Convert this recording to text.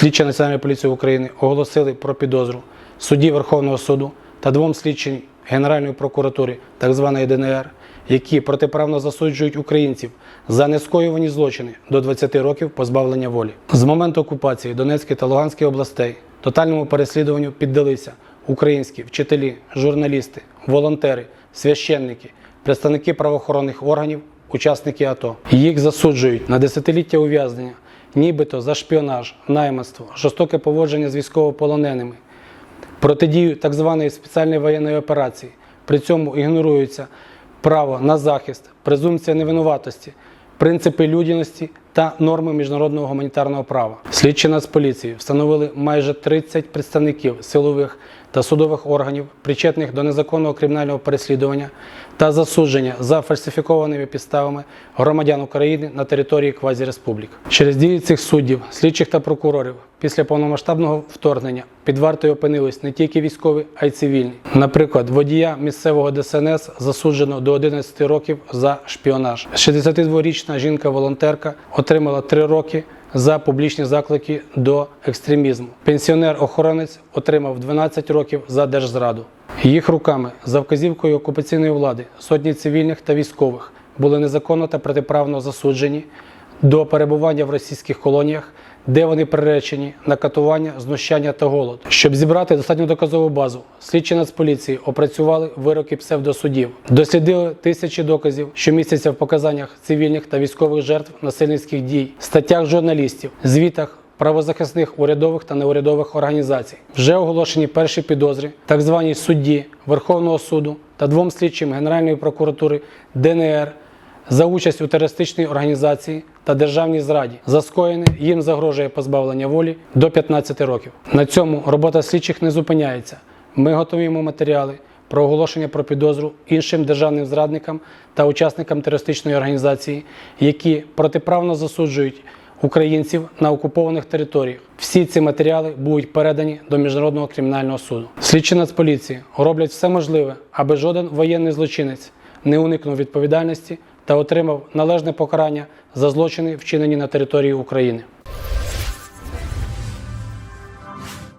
слідча Національної поліції України оголосили про підозру судді Верховного суду та двом слідчим Генеральної прокуратури, так званої ДНР, які протиправно засуджують українців за нескоювані злочини до 20 років позбавлення волі. З моменту окупації Донецької та Луганської областей тотальному переслідуванню піддалися українські вчителі, журналісти, волонтери, священники, представники правоохоронних органів, учасники АТО. Їх засуджують на десятиліття ув'язнення, нібито за шпіонаж, найманство, жорстоке поводження з військовополоненими, протидію так званої спеціальної воєнної операції. При цьому ігнорується право на захист, презумпція невинуватості, принципи людяності та норми міжнародного гуманітарного права. Слідчі Нацполіції встановили майже 30 представників силових та судових органів, причетних до незаконного кримінального переслідування та засудження за фальсифікованими підставами громадян України на території квазіреспублік. Через дії цих суддів, слідчих та прокурорів після повномасштабного вторгнення під вартою опинились не тільки військові, а й цивільні. Наприклад, водія місцевого ДСНС засуджено до 11 років за шпіонаж. 62-річна жінка-волонтерка отримала 3 роки за публічні заклики до екстремізму. Пенсіонер-охоронець отримав 12 років за держзраду. Їх руками, за вказівкою окупаційної влади, сотні цивільних та військових були незаконно та протиправно засуджені до перебування в російських колоніях, де вони приречені на катування, знущання та голод. Щоб зібрати достатню доказову базу, слідчі Нацполіції опрацювали вироки псевдосудів, дослідили тисячі доказів, що містяться в показаннях цивільних та військових жертв насильницьких дій, статтях журналістів, звітах. Правозахисних урядових та неурядових організацій вже оголошені перші підозри, так званій судді Верховного суду та двом слідчим Генеральної прокуратури ДНР за участь у терористичній організації та державній зраді. За скоєне їм загрожує позбавлення волі до 15 років. На цьому робота слідчих не зупиняється. Ми готуємо матеріали про оголошення про підозру іншим державним зрадникам та учасникам терористичної організації, які протиправно засуджують українців на окупованих територіях. Всі ці матеріали будуть передані до міжнародного кримінального суду. Слідчі Нацполіції роблять все можливе, аби жоден воєнний злочинець не уникнув відповідальності та отримав належне покарання за злочини, вчинені на території України.